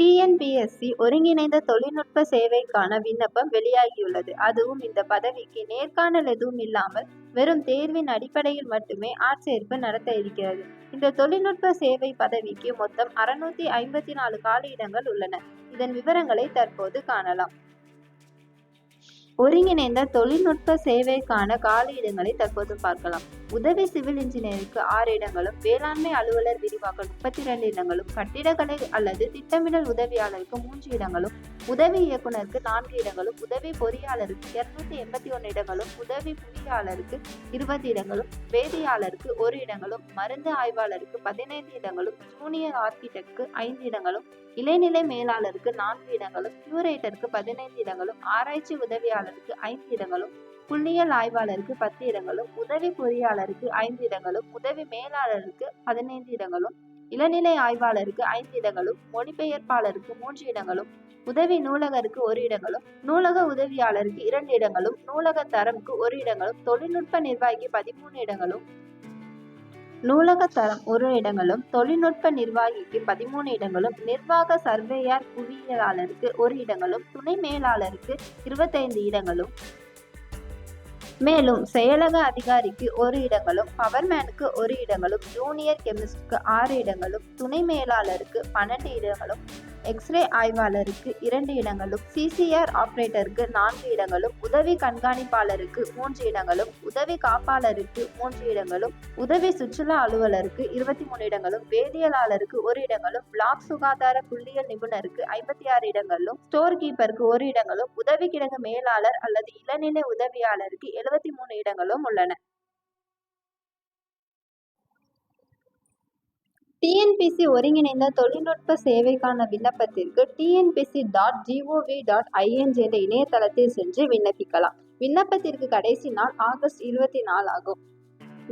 TNPSC ஒருங்கிணைந்த தொழில்நுட்ப சேவைக்கான விண்ணப்பம் வெளியாகியுள்ளது. அதுவும் இந்த பதவிக்கு நேர்காணல் எதுவும் இல்லாமல் வெறும் தேர்வின் அடிப்படையில் மட்டுமே ஆட்சேர்ப்பு நடத்த இருக்கிறது. இந்த தொழில்நுட்ப சேவை பதவிக்கு மொத்தம் அறுநூத்தி ஐம்பத்தி நாலு காலியிடங்கள் உள்ளன. இதன் விவரங்களை தற்போது காணலாம். ஒருங்கிணைந்த தொழில்நுட்ப சேவைக்கான காலியிடங்களை தற்போது பார்க்கலாம். உதவி சிவில் இன்ஜினியருக்கு ஆறு இடங்களும், வேளாண்மை அலுவலர் விரிவாக்க முப்பத்திரண்டு இடங்களும், கட்டிடக்கலை அல்லது திட்டமிடல் உதவியாளருக்கு மூன்று இடங்களும், உதவி இயக்குனருக்கு நான்கு இடங்களும், உதவி பொறியாளருக்கு இருநூத்தி எண்பத்தி ஒன்று இடங்களும், உதவி பொறியாளருக்கு இருபது இடங்களும், வேதியாளருக்கு ஒரு இடங்களும், மருந்து ஆய்வாளருக்கு பதினைந்து இடங்களும், ஜூனியர் ஆர்க்கிடெக்டுக்கு ஐந்து இடங்களும், இளைநிலை மேலாளருக்கு நான்கு இடங்களும், கியூரேட்டருக்கு பதினைந்து இடங்களும், ஆராய்ச்சி உதவியாளருக்கு ஐந்து இடங்களும், புள்ளியியல் ஆய்வாளருக்கு பத்து இடங்களும், உதவி பொறியாளருக்கு ஐந்து இடங்களும், உதவி மேலாளருக்கு பதினைந்து இடங்களும், இளநிலை ஆய்வாளருக்கு ஐந்து இடங்களும், மொழிபெயர்ப்பாளருக்கு மூன்று இடங்களும், உதவி நூலகருக்கு ஒரு இடங்களும், நூலக உதவியாளருக்கு இரண்டு இடங்களும், நூலக தரம்க்கு ஒரு இடங்களும், தொழில்நுட்ப நிர்வாகிக்கு பதிமூணு இடங்களும், நூலக தரம் ஒரு இடங்களும், தொழில்நுட்ப நிர்வாகிக்கு பதிமூணு இடங்களும், நிர்வாக சர்வேயர் புவியியலாளருக்கு ஒரு இடங்களும், துணை மேலாளருக்கு இருபத்தைந்து இடங்களும், மேலும் செயலக அதிகாரிக்கு ஒரு இடங்களும், பவர்மேனுக்கு ஒரு இடங்களும், ஜூனியர் கெமிஸ்டுக்கு ஆறு இடங்களும், துணை மேலாளருக்கு பன்னெண்டு இடங்களும், எக்ஸ்ரே ஆய்வாளருக்கு இரண்டு இடங்களும், சிசிஆர் ஆப்ரேட்டருக்கு நான்கு இடங்களும், உதவி கண்காணிப்பாளருக்கு மூன்று இடங்களும், உதவி காப்பாளருக்கு மூன்று இடங்களும், உதவி சுற்றுலா அலுவலருக்கு இருபத்தி மூணு இடங்களும், வேதியியலாளருக்கு ஒரு இடங்களும், பிளாக் சுகாதார புள்ளியியல் நிபுணருக்கு ஐம்பத்தி ஆறு இடங்களும், ஸ்டோர் கீப்பருக்கு ஒரு இடங்களும், உதவி கிடங்கு மேலாளர் அல்லது இளநிலை உதவியாளருக்கு எழுபத்து மூணு இடங்களும் உள்ளன. டிஎன்பிசி ஒருங்கிணைந்த தொழில்நுட்ப சேவைக்கான விண்ணப்பத்திற்கு TNPSC dot gov dot ING என்ற இணையதளத்தில் சென்று விண்ணப்பிக்கலாம். விண்ணப்பத்திற்கு கடைசி நாள் ஆகஸ்ட் இருபத்தி நாலு ஆகும்.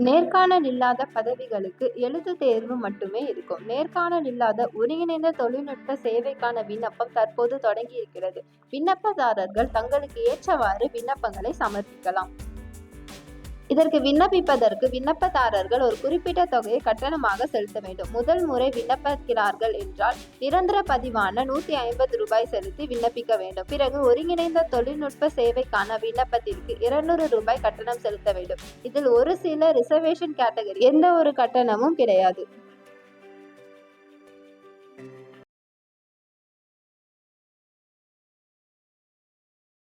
நேர்காணல் இல்லாத பதவிகளுக்கு எழுத்து தேர்வு மட்டுமே இருக்கும். நேர்காணல் இல்லாத ஒருங்கிணைந்த தொழில்நுட்ப சேவைக்கான விண்ணப்பம் தற்போது தொடங்கியிருக்கிறது. விண்ணப்பதாரர்கள் தங்களுக்கு ஏற்றவாறு விண்ணப்பங்களை சமர்ப்பிக்கலாம். இதற்கு விண்ணப்பிப்பதற்கு விண்ணப்பதாரர்கள் ஒரு குறிப்பிட்ட தொகையை கட்டணமாக செலுத்த வேண்டும். முதல் முறை விண்ணப்பிக்கிறார்கள் என்றால் நிரந்தர பதிவான நூற்றி ஐம்பது ரூபாய் செலுத்தி விண்ணப்பிக்க வேண்டும். பிறகு ஒருங்கிணைந்த தொழில்நுட்ப சேவைக்கான விண்ணப்பத்திற்கு இருநூறு ரூபாய் கட்டணம் செலுத்த வேண்டும். இதில் ஒரு சில ரிசர்வேஷன் கேட்டகரி எந்த ஒரு கட்டணமும் கிடையாது.